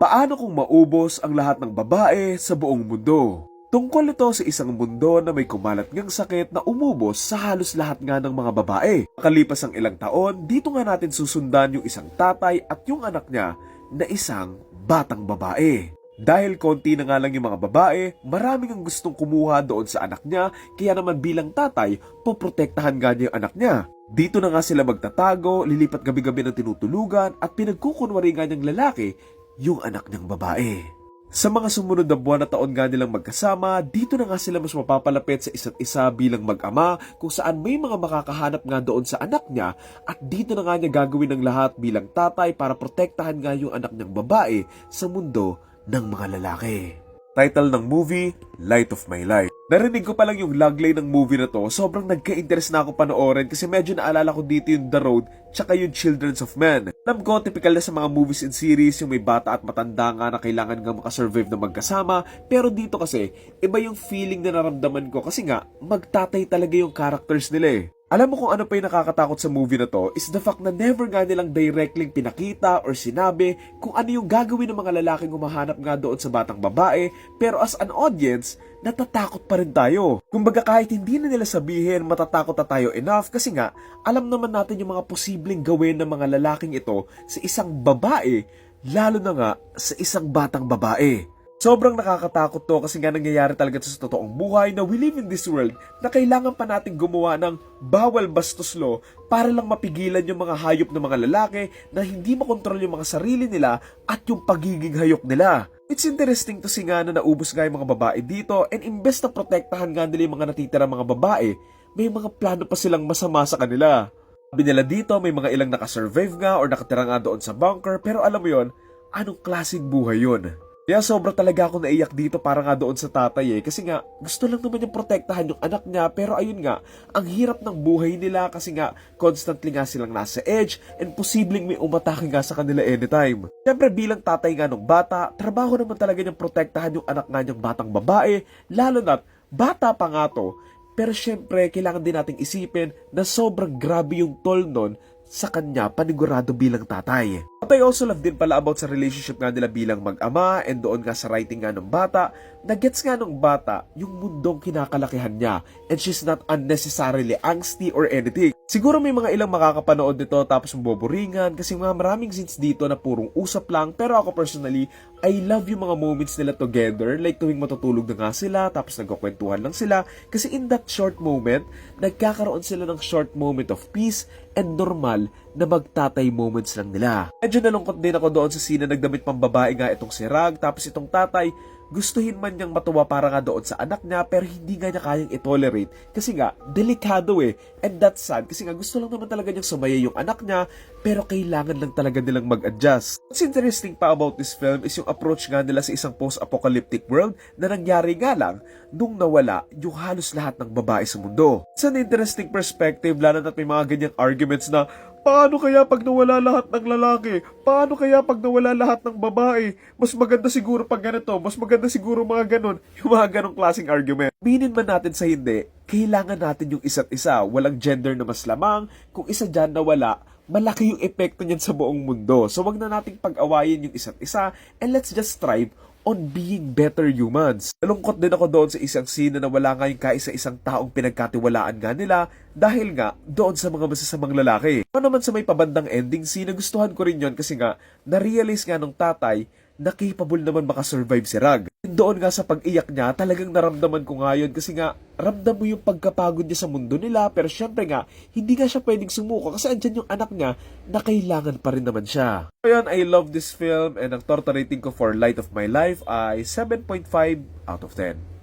Paano kung maubos ang lahat ng babae sa buong mundo? Tungkol ito sa isang mundo na may kumalat ngang sakit na umubos sa halos lahat nga ng mga babae. Makalipas ang ilang taon, dito nga natin susundan yung isang tatay at yung anak niya na isang batang babae. Dahil konti na nga lang yung mga babae, maraming ang gustong kumuha doon sa anak niya, kaya naman bilang tatay, poprotektahan nga niya yung anak niya. Dito na nga sila magtatago, lilipat gabi-gabi ng tinutulugan at pinagkukunwari nga niyang lalaki yung anak niyang babae. Sa mga sumunod na buwan na taon nga nilang magkasama, dito na nga sila mas mapapalapit sa isa't isa bilang mag-ama kung saan may mga makakahanap nga doon sa anak niya at dito na nga niya gagawin ng lahat bilang tatay para protektahan nga yung anak niyang babae sa mundo ng mga lalaki. Title ng movie, Light of My Life. Narinig ko pa lang yung lagline ng movie na to, sobrang nagka-interest na ako panoorin kasi medyo naalala ko dito yung The Road tsaka yung Children's of Men. Alam ko, typical na sa mga movies and series yung may bata at matanda nga na kailangan nga makasurvive na magkasama pero dito kasi, iba yung feeling na naramdaman ko kasi nga, magtatay talaga yung characters nila eh. Alam mo kung ano pa yung nakakatakot sa movie na to is the fact na never nga nilang directly pinakita or sinabi kung ano yung gagawin ng mga lalaking humahanap nga doon sa batang babae pero as an audience, natatakot pa rin tayo. Kumbaga kahit hindi na nila sabihin matatakot na tayo enough kasi nga alam naman natin yung mga posibleng gawin ng mga lalaking ito sa isang babae lalo na nga sa isang batang babae. Sobrang nakakatakot to kasi nga nangyayari talaga sa totoong buhay na we live in this world na kailangan pa natin gumawa ng bawal bastos law para lang mapigilan yung mga hayop ng mga lalaki na hindi makontrol yung mga sarili nila at yung pagiging hayop nila. It's interesting to see nga na naubos nga yung mga babae dito and imbes na protektahan nga nila yung mga natitira mga babae, may mga plano pa silang masama sa kanila. Sabi nila dito may mga ilang nakasurvive nga or nakatira nga doon sa bunker pero alam mo yon anong klaseng buhay yun? Kaya sobra talaga ako naiyak dito para nga doon sa tatay eh. Kasi nga, gusto lang naman yung protektahan yung anak niya. Pero ayun nga, ang hirap ng buhay nila kasi nga, constantly nga silang nasa edge and posibleng may umatake nga sa kanila anytime. Siyempre bilang tatay nga ng bata, trabaho naman talaga niyang protektahan yung anak nga niyang batang babae. Lalo na't, bata pa nga to. Pero syempre, kailangan din nating isipin na sobrang grabe yung toll nun sa kanya panigurado bilang tatay. At I also love din pala about sa relationship nga nila bilang mag-ama and doon nga sa writing nga ng bata, na gets nga ng bata yung mundong kinakalakihan niya and she's not unnecessarily angsty or anything. Siguro may mga ilang makakapanood nito tapos maboboringan kasi mga maraming scenes dito na purong usap lang pero ako personally, I love yung mga moments nila together. Like tuwing matutulog na nga sila tapos nagkukwentuhan lang sila. Kasi in that short moment, nagkakaroon sila ng short moment of peace and normal na magtatay moments lang nila. Medyo nalungkot din ako doon sa scene na nagdamit pang babae nga itong si Rag tapos itong tatay gustuhin man niyang matuwa para nga doon sa anak niya pero hindi nga niya kayang i-tolerate kasi nga delikado eh and that's sad kasi nga gusto lang naman talaga niyang sumaya yung anak niya pero kailangan lang talaga nilang mag-adjust. What's interesting pa about this film is yung approach nga nila sa isang post-apocalyptic world na nangyari nga lang nung nawala yung halos lahat ng babae sa mundo. It's an interesting perspective lalo na't may mga ganyang arguments na Paano kaya pag nawala lahat ng lalaki? Paano kaya pag nawala lahat ng babae? Mas maganda siguro pag ganito, mas maganda siguro mga ganon. Yung mga ganong klaseng argument. Binin man natin sa hindi, kailangan natin yung isa't isa. Walang gender na mas lamang. Kung isa dyan nawala, malaki yung epekto niyan sa buong mundo. So wag na nating pag-awayin yung isa't isa and let's just strive on being better humans. Nalungkot din ako doon sa isang scene na nawala nga yung kaisa-isang taong pinagkatiwalaan nga nila dahil nga doon sa mga masasamang lalaki. Ano naman sa may pabandang ending scene, nagustuhan ko rin yon kasi nga na-realize nga nung tatay na capable naman makasurvive si Rag. Doon nga sa pag-iyak niya, talagang naramdaman ko nga yun kasi nga ramdam mo yung pagkapagod niya sa mundo nila pero syempre nga, hindi nga siya pwedeng sumuko kasi andyan yung anak niya na kailangan pa rin naman siya. Ayan, I love this film and ang torta rating ko for Light of My Life ay 7.5 out of 10.